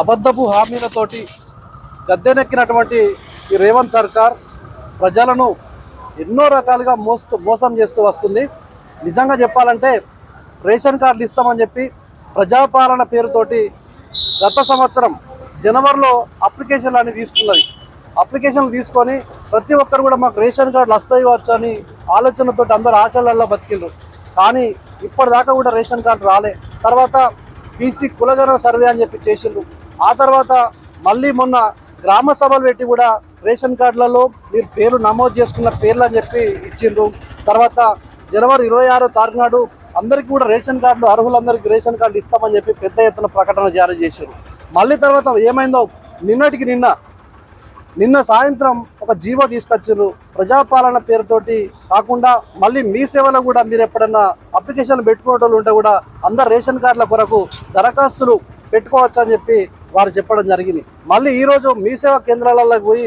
అబద్ధపు హామీలతోటి గద్దెనెక్కినటువంటి ఈ రేవంత్ సర్కార్ ప్రజలను ఎన్నో రకాలుగా మోస్తూ మోసం చేస్తూ వస్తుంది. నిజంగా చెప్పాలంటే రేషన్ కార్డులు ఇస్తామని చెప్పి ప్రజాపాలన పేరుతోటి గత సంవత్సరం జనవరిలో అప్లికేషన్లు అనేవి తీసుకున్నది అప్లికేషన్లు తీసుకొని ప్రతి ఒక్కరు కూడా మాకు రేషన్ కార్డులు వస్తాయి వచ్చు అని ఆలోచనతో అందరు ఆశలలో బతికిండ్రు. కానీ ఇప్పటిదాకా కూడా రేషన్ కార్డు రాలే. తర్వాత బీసీ కులగణ సర్వే అని చెప్పి చేసిండ్రు. ఆ తర్వాత మళ్ళీ మొన్న గ్రామ సభలు పెట్టి కూడా రేషన్ కార్డులలో మీరు పేరు నమోదు చేసుకున్న పేర్లు అని చెప్పి ఇచ్చిండ్రు. తర్వాత జనవరి ఇరవై ఆరో తారీఖు నాడు అందరికీ కూడా రేషన్ కార్డులు అర్హులందరికీ రేషన్ కార్డులు ఇస్తామని చెప్పి పెద్ద ఎత్తున ప్రకటన జారీ చేశారు మళ్ళీ తర్వాత ఏమైందో నిన్నటికి నిన్న నిన్న సాయంత్రం ఒక జీవో తీసుకొచ్చారు ప్రజాపాలన పేరుతోటి కాకుండా మళ్ళీ మీ సేవలో కూడా మీరు ఎప్పుడన్నా అప్లికేషన్ పెట్టుకునే ఉంటే కూడా అందరు రేషన్ కార్డుల కొరకు దరఖాస్తులు పెట్టుకోవచ్చు అని చెప్పి వారు చెప్పడం జరిగింది. మళ్ళీ ఈరోజు మీ సేవా కేంద్రాలకు పోయి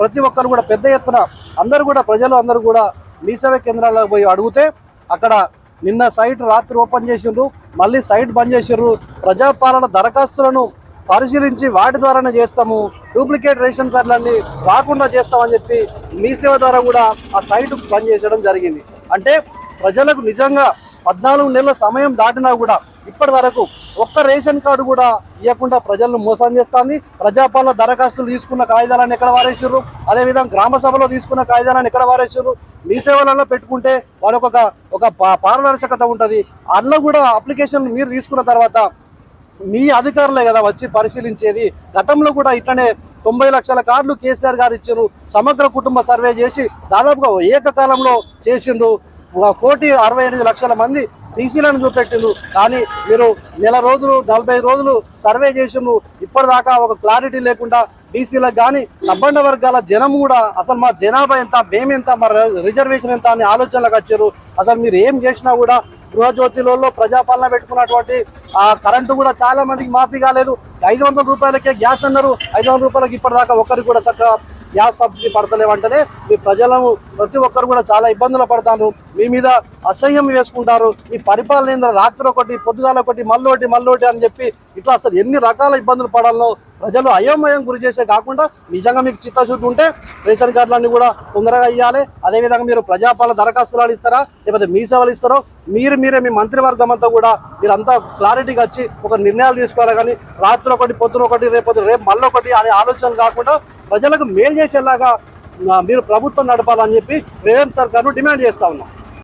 ప్రతి ఒక్కరు కూడా పెద్ద ఎత్తున అందరూ కూడా ప్రజలు అందరూ కూడా మీ సేవా కేంద్రాలకు పోయి అడిగితే అక్కడ నిన్న సైట్ రాత్రి ఓపెన్ చేసిండ్రు మళ్ళీ సైట్ బంద్ చేసిండ్రు. ప్రజాపాలన దరఖాస్తులను పరిశీలించి వాటి ద్వారానే చేస్తాము. డూప్లికేట్ రేషన్ కార్డులన్నీ రాకుండా చేస్తామని చెప్పి మీ సేవ ద్వారా కూడా ఆ సైట్ బంద్ చేసడం జరిగింది. అంటే ప్రజలకు నిజంగా పద్నాలుగు నెలల సమయం దాటినా కూడా ఇప్పటి వరకు ఒక్క రేషన్ కార్డు కూడా ఇవ్వకుండా ప్రజలను మోసం చేస్తుంది. ప్రజాపాలన దరఖాస్తులు తీసుకున్న కాగితాలను ఎక్కడ వారేసారు అదేవిధంగా గ్రామ సభలో తీసుకున్న కాగితాలను ఎక్కడ వారేసారు మీ సేవలలో పెట్టుకుంటే వాళ్ళకు ఒక ఒక పారదర్శకత ఉంటుంది. అందులో కూడా అప్లికేషన్ మీరు తీసుకున్న తర్వాత మీ అధికారులే కదా వచ్చి పరిశీలించేది. గతంలో కూడా ఇట్లనే తొంభై లక్షల కార్డులు కేసీఆర్ గారు ఇచ్చారు. సమగ్ర కుటుంబ సర్వే చేసి దాదాపుగా ఏకకాలంలో చేసిండ్రు. కోటి అరవై ఎనిమిది లక్షల మంది టీసీలను చూపెట్టిండ్రు. కానీ మీరు నెల రోజులు నలభై రోజులు సర్వే చేసిండు ఇప్పటిదాకా ఒక క్లారిటీ లేకుండా బీసీలకు కానీ సబ్బండ వర్గాల జనం కూడా అసలు మా జనాభా ఎంత మేమెంత మా రిజర్వేషన్ ఎంత అని ఆలోచనలకు వచ్చారు. అసలు మీరు ఏం చేసినా కూడా గృహజ్యోతిలో ప్రజాపాలన పెట్టుకున్నటువంటి ఆ కరెంటు కూడా చాలా మందికి మాఫీ కాలేదు. ఐదు వందల రూపాయలకే గ్యాస్ అన్నారు. ఐదు వందల రూపాయలకి ఇప్పటిదాకా ఒక్కరికి కూడా సక్క గ్యాస్ సబ్సిడీ పడతలేవంటేనే మీ ప్రజలను ప్రతి ఒక్కరు కూడా చాలా ఇబ్బందులు పడతారు. మీ మీద అసహ్యం వేసుకుంటారు. మీ పరిపాలన ఏంద్ర రాత్రి ఒకటి పొద్దుగాల ఒకటి మళ్ళొకటి మళ్ళొకటి అని చెప్పి ఇట్లా అసలు ఎన్ని రకాల ఇబ్బందులు పడాలో ప్రజలు అయోమయం గురి చేసే కాకుండా నిజంగా మీకు చిత్తశుద్ధి ఉంటే రేషన్ కార్డులన్నీ కూడా తొందరగా ఇవ్వాలి అదేవిధంగా మీరు ప్రజాపాల దరఖాస్తులు ఇస్తారా? లేకపోతే మీ సేవలు ఇస్తారో? మీరు మీరే మీ మంత్రివర్గం అంతా కూడా మీరు అంతా క్లారిటీగా వచ్చి ఒక నిర్ణయాలు తీసుకోవాలి. కానీ రాత్రి ఒకటి పొద్దున ఒకటి రేపు రేపు మళ్ళీ ఒకటి అనే ఆలోచన కాకుండా ప్రజలకు మేలు చేసేలాగా మీరు ప్రభుత్వం నడపాలని చెప్పి రేవంత్ సర్కార్ను డిమాండ్ చేస్తా ఉన్నాం.